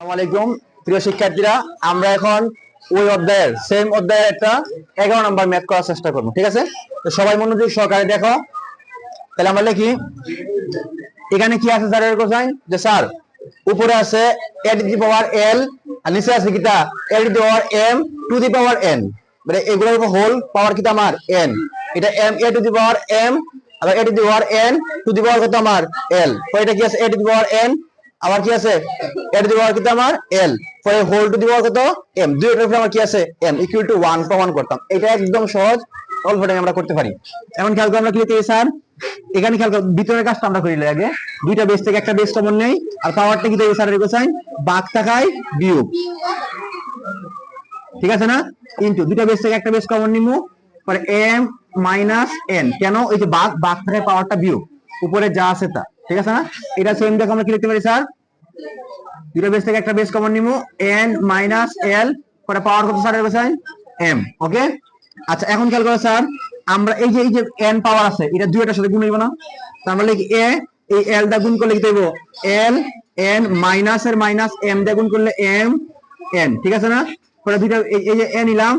আলাইকুম, প্রিয় শিক্ষার্থীরা, আমরা এখন ওই অধ্যায়ের সেম অধ্যায়ের একটা এগারো নম্বর ম্যাথ করার চেষ্টা করব, ঠিক আছে? সবাই মনোযোগ সহকারে দেখো। তাহলে আমরা লিখি, এখানে কি আছে স্যারের কোসাইন যে স্যার, উপরে আছে এ টু পাওয়ার এল আর নিচে আছে কিটা A to the power M to the power N মানে এগুলোর হোল পাওয়ার কিটা আমার? এন এটা M A to the power M আবার A to the power N to the power কত আমার? এল এটা কি আছে? এ দি পাওয়ার এন আবার কি আছে? এ টু দি পাওয়ার কত আমার? এল পরে হোল টু দি পাওয়ার কত? এম দুইটার উপরে আমার কি আছে? এম ইকুয়াল টু ওয়ান প্রমাণ করতাম। এটা একদম সহজ, অল্প টাইমে আমরা করতে পারি। এখন খেয়াল করে আমরা কি লিখতে স্যার? এখানে খেয়াল করো ভিতরের কাজটা আমরা করি আগে। দুইটা বেস থেকে একটা বেস কমন নেই। আর পাওয়ারটা কি দেবে স্যার কোসাইন বাঘ থাকায় বিয়োগ। ঠিক আছে না? ইনটু দুইটা বেস থেকে একটা বেস কমন নিমু। পরে এম মাইনাস এন কেন? ওই যে বাঘ বাঘ থাকায় পাওয়ারটা বিয়োগ। উপরে যা আছে তা। ঠিক আছে না? এটা সেম দেখো আমরা কি লিখতে পারি, স্যার? দুটো বেস থেকে একটা বেস কমন নিমু এন মাইনাস এল পরে পাওয়ার কত স্যার কোসাইন এম ওকে আচ্ছা এখন খেয়াল করো স্যার আমরা এই যে এই যে এন পাওয়ার আছে, এটা দুইটার সাথে গুণ হইব না? মানে কি এ এই এল দা গুণ করলে কি দেবো এল এন মাইনাস এর মাইনাস এম দা গুণ করলে এম এন ঠিক আছে না? পরে দুইটা, এই এই যে এ নিলাম,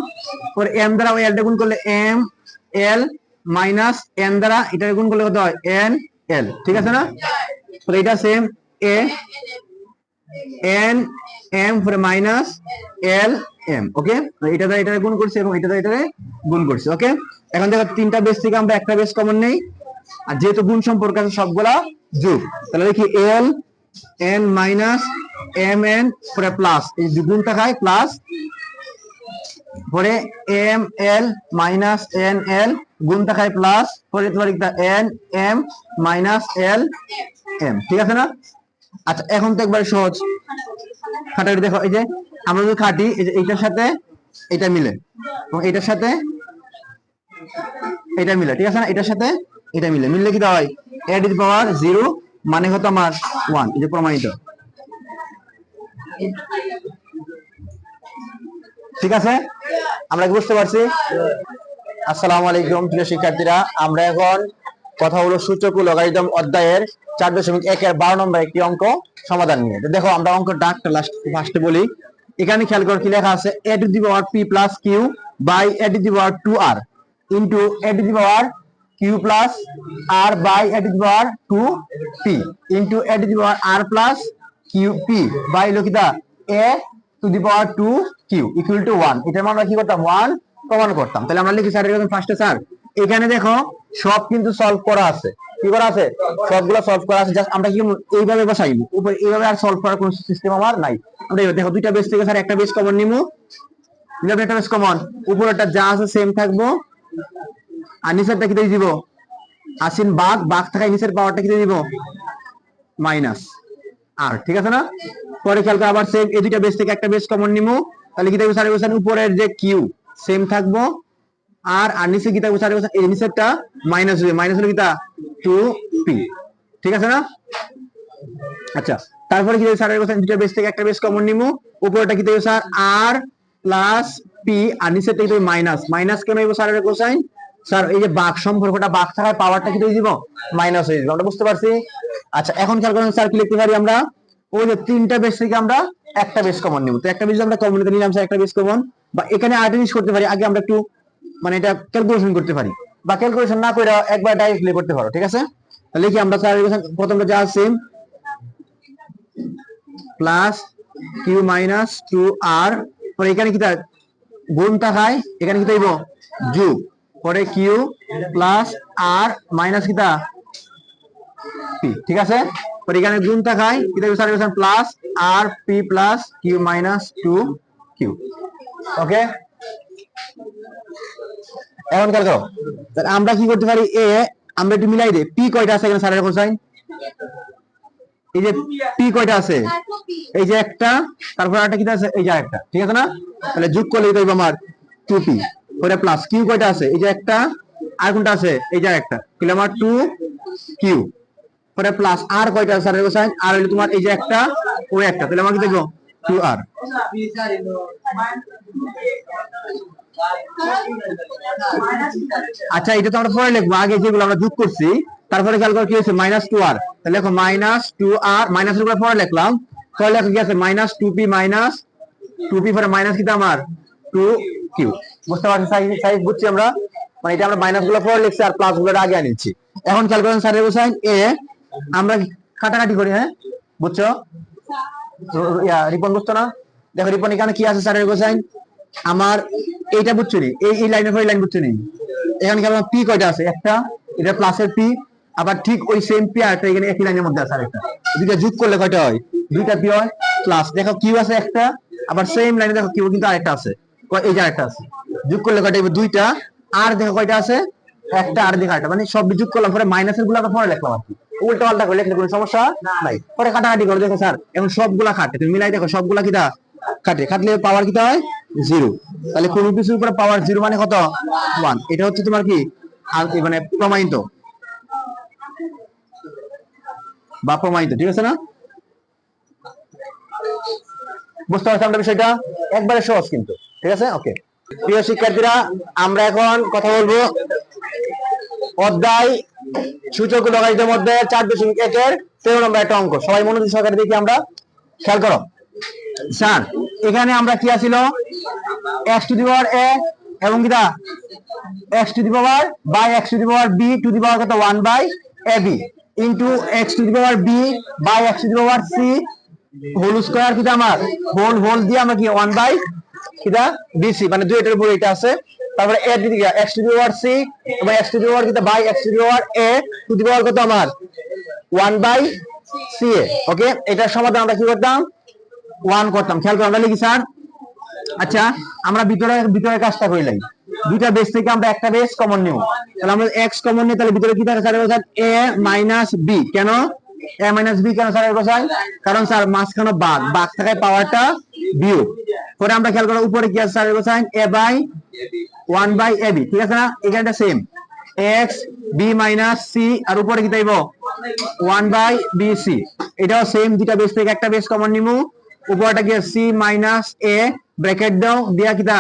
পরে এম দ্বারা ওই এল দা গুণ করলে এম এল মাইনাস এন দ্বারা এটা গুণ করলে কত হয়? এন এল ঠিক আছে না? পরে এটা সেম এ এন এম পরে মাইনাস এল এম ওকে এটা দ্বারা এটা গুণ করছি এবং এটা দ্বারা এটা গুণ করছি ওকে এখন দেখো তিনটা বেস থেকে আমরা একটা বেস কমন নেই। আর যেহেতু গুণ সম্পর্ক আছে সবগুলা যোগ, তাহলে দেখি L N minus M N পরে প্লাস এই যে গুণ থাকায় প্লাস পরে M L minus N L গুণ থাকায় প্লাস পরে তোমার N M minus L M ঠিক আছে না? আচ্ছা এখন তো একবার সহজ। খাটাটি দেখো, এই যে আমরা যদি খাটি, এই যে এইটার সাথে এটা মিলে। এবং এটার সাথে এটা মিলে, ঠিক আছে না? এটার সাথে এটা মিলে। মিললে কি হয়? এ টু পাওয়ার জিরো মানে হতো আমার ওয়ান এই যে প্রমাণিত। ঠিক আছে? আমরা কি বুঝতে পারছি? আসসালামু আলাইকুম, প্রিয় শিক্ষার্থীরা। আমরা এখন কথা হলো সূচক ও লগারিদম অধ্যায়ের চার দশমিক একের বারো নম্বর একটি অঙ্ক সমাধান নিয়ে। দেখো, আমরা অঙ্ক ডাকটা লাস্ট ফার্স্টে বলি। এখানে খেয়াল করে কি লেখা আছে A to the power P plus Q by A to the power two R into A to the power Q plus R by A to the power two P into A to the power R plus Q P by লকিতা A to the power two Q equal to one এটার মানে আমরা কি করতাম? One প্রমাণ করতাম। তাহলে আমরা লিখি স্যার, এরকম ফার্স্টে স্যার? এখানে দেখো, সব কিন্তু সলভ করা আছে। কি করা আছে? সবগুলো সলভ করা আছে। জাস্ট আমরা কি এইভাবে বসাই উপরে এইভাবে আর সলভ করার কোনো সিস্টেম আমার নাই। আমরা দেখো, দুইটা বেস থেকে স্যার একটা বেস কমন নিমু। নিলাম একটা বেস কমন উপরেরটা যা আছে সেম থাকব। আর নিচেরটা কি দিয়ে দিব? আসিন বাঘ। বাঘ থাকায় নিচের পাওয়ারটা কি দিয়ে দিব? মাইনাস আর ঠিক আছে না? পরে খেয়াল আবার সেম এই দুইটা বেস থেকে একটা বেস কমন নিমু। তাহলে কি দেখব স্যার উপরের যে কিউ সেম থাকব। আর আর নিচে কি থাকব স্যার বলছেন এই নিচেরটা মাইনাস হবে। মাইনাস হলো কিটা টু পি ঠিক আছে না? আচ্ছা তারপরে কি স্যার বলছেন দুইটা বেস থেকে একটা বেস কমন নিমু। উপরেটা কি দেখব sir? R plus P R নিচেরটা কি মাইনাস মাইনাস কেন হইব স্যারের কোসাইন স্যার, এই যে বাঘ সম্পর্কটা, বাঘ থাকার পাওয়ারটা কি দিয়ে দিব? মাইনাস হয়ে যাবে। আমরা বুঝতে পারছি? আচ্ছা এখন খেয়াল করেন স্যার, কি লিখতে পারি আমরা? ওই যে তিনটা বেস থেকে আমরা একটা বেস কমন নিব তো একটা বেস আমরা কমন নিলাম, স্যার, একটা বেস কমন বা এখানে আরেকটা জিনিস করতে পারি। আগে আমরা একটু মানে এটা ক্যালকুলেশন করতে পারি। বা ক্যালকুলেশন না করে একবার ডাইরেক্টলি করতে পারো, ঠিক আছে? তাহলে কি আমরা স্যার প্রথমটা যা same plus Q minus two R পরে এখানে কি গুণ থাকায় এখানে কি তাইব? যোগ। পরে কিউ প্লাস আর মাইনাস কি পি ঠিক আছে? পরে এখানে গুণ থাকায় কি থাকবে sir plus R P plus Q minus two Q okay এখন খেয়াল করো আমরা কি করতে পারি? এ, আমরা একটু মিলাই দে পি কয়টা আছে এখানে? স্যারের কোসাইন এই যে পি কয়টা আছে? এই যে একটা, তারপর একটা কি আছে? এই যে একটা ঠিক আছে না? তাহলে যোগ করলে এটা আমার টু পি পরে প্লাস কিউ কয়টা আছে? এই যে একটা, আর কোনটা আছে? এই যে একটা তাহলে আমার টু কিউ পরে প্লাস আর কয়টা আছে? স্যারের কোসাইন আর হইল তোমার এই যে একটা ও একটা। তাহলে আমাকে দেখো টু আর আচ্ছা এটা তো আমরা পরে লিখব। আগে যেগুলো আমরা যোগ করছি, তারপরে খেয়াল করো কি হয়েছে? মাইনাস টু আর তাহলে দেখো মাইনাস টু আর মাইনাস এর উপরে পরে লিখলাম। তাহলে এখন কি আছে? Minus two p minus two p পরে মাইনাস কিন্তু আমার? টু কিউ বুঝতে পারছি সাইজ সাইজ বুঝছি আমরা? মানে এটা আমরা মাইনাসগুলো পরে লিখছি আর প্লাসগুলো আগে আনিছি এখন খেয়াল করেন স্যারের কোসাইন এ, আমরা কাটাকাটি করি হ্যাঁ? বুঝছ? রিপন বুঝতো না? দেখো রিপন, এখানে কি আছে স্যারের কোসাইন আমার এইটা বুঝছ নি? এই এই লাইনের পরে লাইন বুঝছ নি? এখানে কেমন পি কয়টা আছে? একটা, এটা প্লাসের পি আবার ঠিক ওই সেম পি আর একটা এখানে একই লাইনের মধ্যে আছে আরেকটা। দুইটা যোগ করলে কয়টা হয়? দুইটা পি হয় প্লাস দেখো কিউ আছে একটা, আবার সেম লাইনে দেখো কিউ কিন্তু আরেকটা আছে। এই যে আরেকটা আছে। যোগ করলে কয়টা? দুইটা, আর দেখো কয়টা আছে? একটা, আর দেখো একটা মানে সব যোগ করলাম পরে মাইনাসেরগুলো আমরা পরে লিখলাম আর কি। উল্টা পাল্টা করে লিখলে কোনো সমস্যা নাই। পরে কাটাকাটি করে, দেখো স্যার এখন সবগুলা খাটে। তুমি মিলাই দেখো, সবগুলা কিটা কাটে কাটলে পাওয়ার কিটা হয়? জিরো। তাহলে কোন কিছুর উপরে পাওয়ার জিরো মানে কত? ওয়ান এটা হচ্ছে তোমার কি? মানে প্রমাণিত। বা প্রমাণিত, ঠিক আছে না? বুঝতে পারছি আমরা বিষয়টা? একবারে সহজ কিন্তু, ঠিক আছে? ওকে প্রিয় শিক্ষার্থীরা, আমরা এখন কথা বলব অধ্যায় সূচক লগারিদের মধ্যে চার দশমিক একের তেরো নম্বর একটা অঙ্ক। সবাই মনোযোগ সহকারে দেখি আমরা। খেয়াল করো। স্যার এখানে আমরা কি আছিল এক্স টু দি পাওয়ার এ এবং কিটা x to the power by x to the power b to the power কত one by a b into x to the power b by x to the power c whole square কিটা আমার whole whole দিয়ে আমরা কি one by কিটা BC মানে দুই এটার উপরে এটা আছে তারপরে এ দিকে x to the power c এবং এক্স টু দি পাওয়ার কিটা by x to the power a to the power কত আমার one by c a okay এটার সমাধান আমরা কি করতাম ওয়ান করতাম। খেয়াল করে, আমরা লিখি, স্যার? আচ্ছা আমরা ভিতরে ভিতরে কাজটা করিলাম দুইটা বেস থেকে আমরা একটা বেস কমন নিব। তাহলে আমরা এক্স কমন নিই তাহলে ভিতরে কি থাকে, sir? Sir a minus b কেন? এ মাইনাস বি কেন, স্যার? কোথায় কারণ স্যার, মাঝখানে বাঘ বাঘ থাকায় পাওয়ারটা বিয়োগ। পরে আমরা খেয়াল করো, উপরে কি আছে, স্যার? কোথায় a by one by a b ঠিক আছে না? এখানটা same x b minus c আর উপরে কি তাইব? ওয়ান বাই বি সি এটাও সেম দুইটা বেস থেকে একটা বেস কমন নিমু। উপরটা কি সি মাইনাস এ ব্র্যাকেট দাও, দিয়া কিটা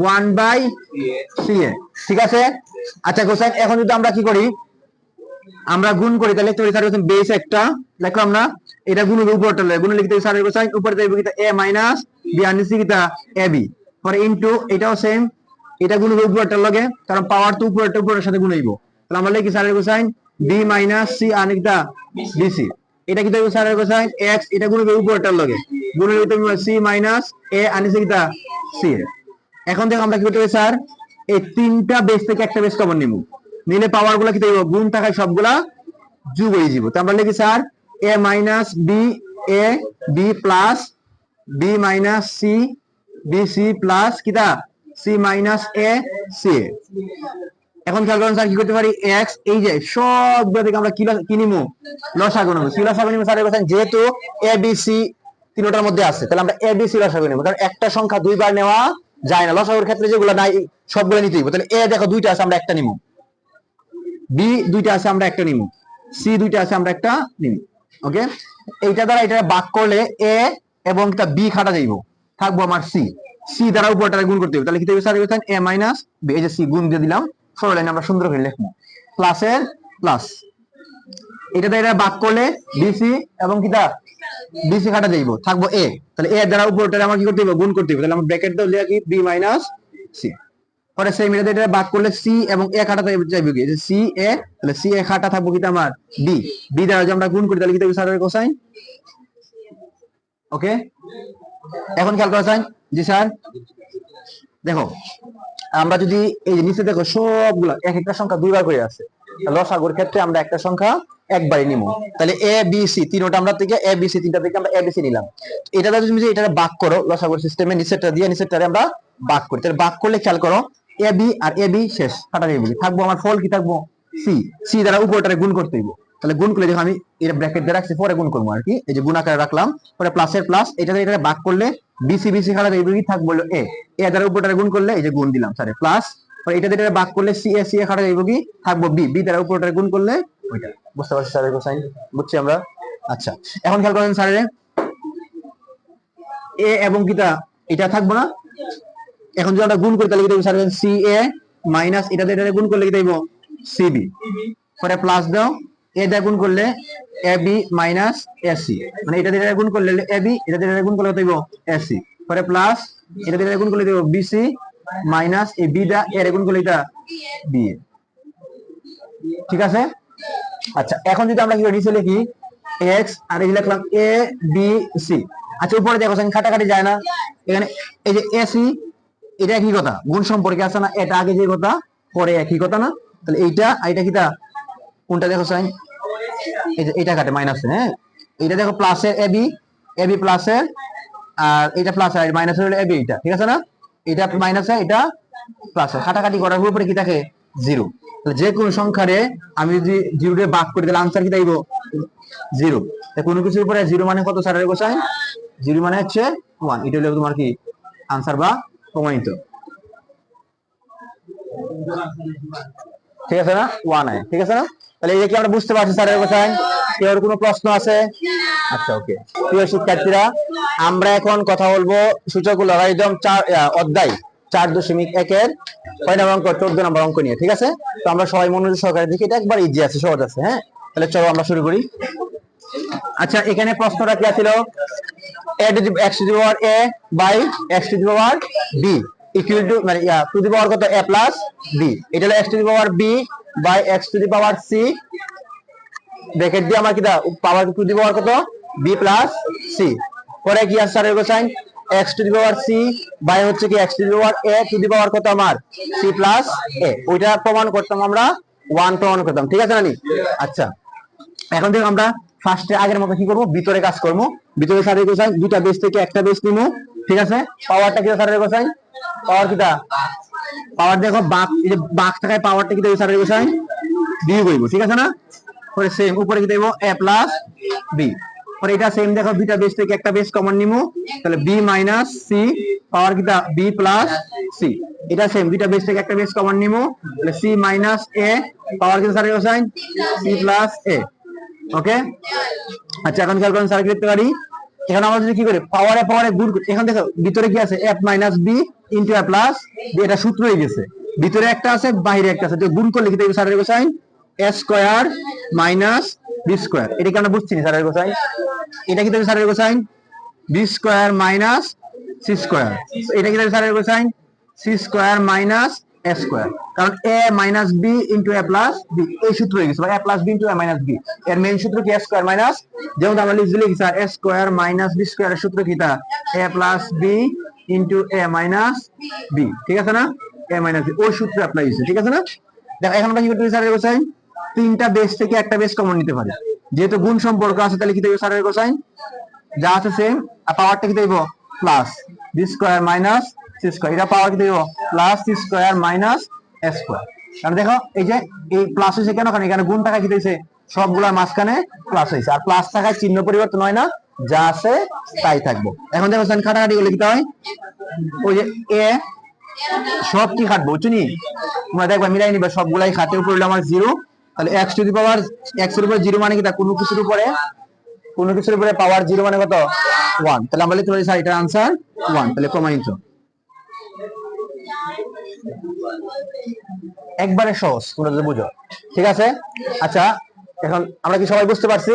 ওয়ান বাই সি এ ঠিক আছে? আচ্ছা কোসাইন এখন যদি আমরা কি করি? আমরা গুণ করি, তাহলে তৈরি স্যার বেস একটা। লিখলাম না এটা গুণ উপরটা লয়। গুণ লিখতে স্যার কোসাইন উপরে দেব কিটা এ মাইনাস বি আর নিচে কিটা এ বি পরে ইনটু এটাও সেম এটা গুণ উপরটার লগে, কারণ পাওয়ার তো উপরটা উপরের সাথে গুণ হইব তাহলে আমরা লিখি স্যারের কোসাইন বি মাইনাস সি আর কিটা বিসি এটা কি দেব স্যারের কোসাইন এক্স এটা গুণ হবে উপরটার লগে। গুণ হইতে সি মাইনাস এ নিচে সি এখন দেখো আমরা কি করতে হবে স্যার? এই তিনটা বেস থেকে একটা বেস কমন নিব। নিলে পাওয়ারগুলা কি দেব গুণ থাকায় সবগুলা যোগ হয়ে যাব তো আমরা লিখি, sir a minus b a b plus b minus c b c plus কিটা সি মাইনাস এ সি এখন খেয়াল করেন, স্যার, কি করতে পারি? এক্স এই যে সবগুলো থেকে আমরা কি কি নিমু লসাগু নেব। কি লসাগু নিবো স্যারের কথা যেহেতু এ বি সি তিনটার মধ্যে আছে। তাহলে আমরা এ সি লসাগু নেব। কারণ একটা সংখ্যা দুইবার নেওয়া যায় না। লসাগুর ক্ষেত্রে যেগুলো নাই, সবগুলো নিতে হইব তাহলে এ দেখো, দুইটা আছে, আমরা একটা নিমু বি দুইটা আছে, আমরা একটা নিমু সি দুইটা আছে, আমরা একটা নিমু ওকে এইটা দ্বারা এটা বাক করলে এ এবং একটা বি খাটা যাইব। থাকব আমার সি সি দ্বারা উপরটা গুণ করতে হবে। তাহলে কি দেবে স্যার, এখানে এ মাইনাস বি এই যে সি গুণ দিয়ে দিলাম, সরল লাইনে আমরা সুন্দর করে লিখব। প্লাসের প্লাস এটা দ্বারা বাক করলে বিসি এবং কি কিটা বিসি খাটা যাইব থাকব এ তাহলে এ দ্বারা উপরটা আমার কি করতে হবে গুণ করতে হবে তাহলে আমরা ব্র্যাকেট দাও লিখা কি? বি মাইনাস সি পরে সেই মিলে এটা বাদ করলে সি এবং এ খাটা যাইবে কি? সি এ তাহলে সি এ খাটা থাকব কিটা আমার বি বি দ্বারা যদি আমরা গুণ করি, তাহলে কি থাকবে স্যারের কোসাইন ওকে এখন খেয়াল করা চাই জি, স্যার? দেখো, আমরা যদি এই যে নিচে দেখো সবগুলা, এক একটা সংখ্যা দুইবার করে আছে লসাগুর ক্ষেত্রে আমরা একটা সংখ্যা একবারই নিব তাহলে এ বি সি তিনটা আমরা থেকে এ বি সি তিনটা থেকে আমরা এ বি সি নিলাম। এটা তুমি যদি এটা বাক করো লসাগুর সিস্টেমে নিচেরটা দিয়ে নিচেরটারে আমরা বাক করি। তাহলে বাক করলে খেয়াল করো A B R A B শেষ। কাটা যাবে থাকব আমার ফল কি থাকব? সি সি দ্বারা উপরটারে গুণ করতে হইব। তাহলে গুণ করলে যখন আমি এটা ব্র্যাকেট দিয়ে রাখছি, পরে গুণ করব আর কি। এই যে গুণ আকারে রাখলাম, পরে প্লাসের প্লাস এটা এটা বাক করলে বিসি বিসি খাটা যাবে কি থাকব এ এ দ্বারা উপরটারে গুণ করলে এই যে গুণ দিলাম স্যার প্লাস এটা দিয়ে বাক করলে সি এ সি এ খাটা যাবে কি থাকব বি বি দ্বারা উপরটারে গুণ করলে ওইটা। বুঝতে পারছি স্যারের কোসাইন বুঝছি আমরা? আচ্ছা এখন খেয়াল করেন স্যারের। এ এবং কিটা এটা থাকব না? এখন যদি আমরা গুণ করি, তাহলে কি দেবো স্যার সি এ মাইনাস এটা দিয়ে গুণ করলে কি দেবো সিবি পরে প্লাস দাও। এ দিয়ে গুণ করলে এ বি মাইনাস এসি মানে এটা দিয়ে গুণ করলে এ বি এটা দিয়ে গুণ করলে দিব এসি পরে প্লাস এটা দিয়ে গুণ করলে দিব b c minus a b দা এর গুণ করলে এটা বি ঠিক আছে? আচ্ছা এখন যদি আমরা কি নিচে লিখি এক্স আর এই লিখলাম এ বি সি আচ্ছা উপরে দেখো কাটাকাটি যায় না। এখানে এই যে এসি এটা একই কথা। গুণ সম্পর্কে আছে না, এটা আগে যে কথা, পরে একই কথা না। তাহলে এইটা এটা কিটা কোনটা দেখো, সাইন? এই যে এটা কাটে মাইনাস হ্যাঁ? এটা দেখো প্লাসে এ বি এ বি প্লাসে আর এটা প্লাস আর মাইনাস হলো এ বি এটা ঠিক আছে না? এটা মাইনাসে এটা প্লাসে কাটাকাটি করার উপরে কি থাকে? জিরো। যে কোনো সংখ্যারে আমি যদি জিরো দিয়ে ভাগ করি, তাহলে আনসার কি দেব? জিরো। কোনো কিছুর উপরে জিরো মানে কত? স্যারের কোসাইন জিরো মানে হচ্ছে ওয়ান এটা হলো তোমার কি? আনসার বা প্রমাণিত। ঠিক আছে না? ওয়ান আই ঠিক আছে না? তাহলে এই কি আমরা বুঝতে পারছি স্যারের কোসাইন কেউ কোনো প্রশ্ন আছে? আচ্ছা ওকে প্রিয় শিক্ষার্থীরা, আমরা এখন কথা বলব সূচক লগারিদম চার অধ্যায়। চার দশমিক একের কয় নম্বর অঙ্ক, চোদ্দ নম্বর অঙ্ক নিয়ে, ঠিক আছে? তো আমরা সবাই মনোযোগ সহকারে দেখি, এটা একবার ইজি আছে, সহজ আছে হ্যাঁ? তাহলে চলো আমরা শুরু করি। আচ্ছা এখানে প্রশ্নটা কি ছিল মানে আমার কি পাওয়ার টু দি পাওয়ার কত? B প্লাস c পরে কি আছে স্যারের cosine x to the power c by হচ্ছে কি x to the power a to the power কত আমার? C প্লাস a ওইটা প্রমাণ করতাম আমরা 1 প্রমাণ করতাম। ঠিক আছে নানি? আচ্ছা। এখন থেকে আমরা ফার্স্টে আগের মতো কি করব? ভিতরে কাজ করব। ভিতরে স্যারের কোসাইন দুটা বেস থেকে একটা বেস নিবো। ঠিক আছে? পাওয়ারটা কি স্যারের কোসাইন পাওয়ার কিটা? পাওয়ার দেখো, বাক, এই যে বাক থাকায় পাওয়ারটা কি দেবো স্যারের কোসাইন বিয়োগ হইব। ঠিক আছে না? পরে সেম উপরে কি দেবো? এ প্লাস বি পরে এটা সেম দেখো বেস থেকে একটা বেস কমন নিমু। তাহলে b minus c power b plus c এটা সেম বেস থেকে একটা বেস কমন নিমু। তাহলে c minus a power cosine c plus a okay আচ্ছা এখন পারি। এখানে আমরা যদি কি করি? পাওয়ারে পাওয়ারে গুণ এখন দেখো, ভিতরে কি আছে? F minus b into a plus এটা সূত্র হয়ে গেছে। ভিতরে একটা আছে, বাইরে একটা আছে। গুণ করলে কি দেবে স্যারের cosine a square minus b square এটা আমরা বুঝছি স্যারের কোসাইন এটা কি দেবে স্যারের cosine? B square minus c square এটা কি দেবে স্যারের cosine? C square minus a square কারণ a minus b into a plus b এই সূত্র হয়ে গেছে। A plus b into a minus b এর মেইন সূত্র কি? এ স্কোয়ার মাইনাস যেমন আমরা লিখছি, লিখি sir a square minus b স্কোয়ারের সূত্র কি তা? A plus b into a minus b ঠিক আছে না? এ মাইনাস বি ওই সূত্র অ্যাপ্লাই হয়েছে। ঠিক আছে না? দেখো, এখন আমরা কি করতে স্যারের কোসাইন? তিনটা বেস থেকে একটা বেস কমন নিতে পারি। যেহেতু গুণ সম্পর্ক আছে, তাহলে কি দেবে স্যারের কোসাইন যা আছে সেম আর পাওয়ারটা কি দেবো plus b square minus c square এটা পাওয়ার কি দেবো plus c square minus square কারণ দেখো, এই যে, এই প্লাস হয়েছে কেন? কারণ এখানে গুণ টাকা কি দিয়েছে সবগুলোর মাঝখানে প্লাস হয়েছে। আর প্লাস টাকায় চিহ্ন পরিবর্তন হয় না, যা আছে তাই থাকব। এখন দেখো সেন খাটাখাটি গুলো লিখতে হয়? ওই যে এ সব কি খাটবো, বুঝছ নি? তোমরা দেখবা, মিলাই নিবা, সবগুলাই খাতে উপরে আমার জিরো তাহলে এক্স টু দি পাওয়ার এক্সের উপরে জিরো মানে কি? তা কোনো কিছুর উপরে, কোনো কিছুর উপরে পাওয়ার জিরো মানে কত? ওয়ান তাহলে আমরা লিখতে পারি স্যার এটার আনসার ওয়ান তাহলে প্রমাণিত। একবারে সহজ, তোমরা যদি বুঝো। ঠিক আছে? আচ্ছা এখন আমরা কি সবাই বুঝতে পারছি?